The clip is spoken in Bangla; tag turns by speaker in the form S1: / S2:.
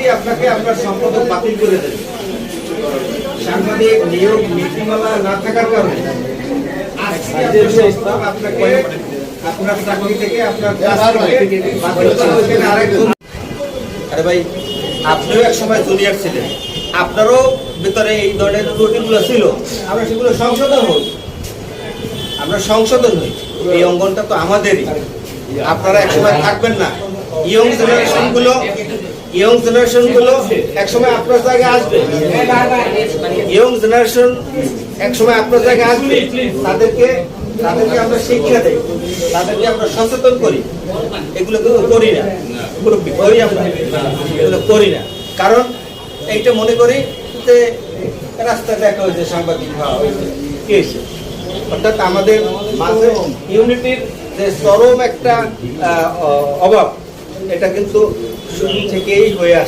S1: ইমিডিয়েটলি আপনাকে আপনার সম্পাদক বাতিল করে দেবে সাংবাদিক নিয়োগ নীতিমালা না থাকার কারণে আজকে আপনার সম্পাদক আপনাকে আপনার চাকরি থেকে আপনার কাজ থেকে বাতিল করা হয়েছে আরেকজন আরে ভাই আপনিও এক সময় জুনিয়র ছিলেন। আপনারও ভিতরে এই ধরনের ত্রুটিগুলো ছিল। আমরা সেগুলো সংশোধন হই। আমরা সংশোধন হই। এই অঙ্গনটা তো আমাদেরই। আপনারা এক সময় থাকবেন না। ইয়ং জেনারেশনগুলো ইয়ং জেনারেশনগুলো এক সময় আপনার জায়গায় আসবে। ইয়ং জেনারেশন এক সময় আপনার জায়গায় আসবে। তাদেরকে তাদেরকে আমরা শিক্ষা দেই, তাদেরকে আমরা সচেতন করি। এগুলো কিন্তু করি না করি আমরা। এগুলো করি না। কারণ এইটা মনে করি যে রাস্তায় দেখা হয়েছে, সাংবাদিক হওয়া হয়েছে অর্থাৎ আমাদের মাঝে ইউনিটির যে চরম একটা অভাব এটা কিন্তু শুরু থেকেই হয়ে আসে।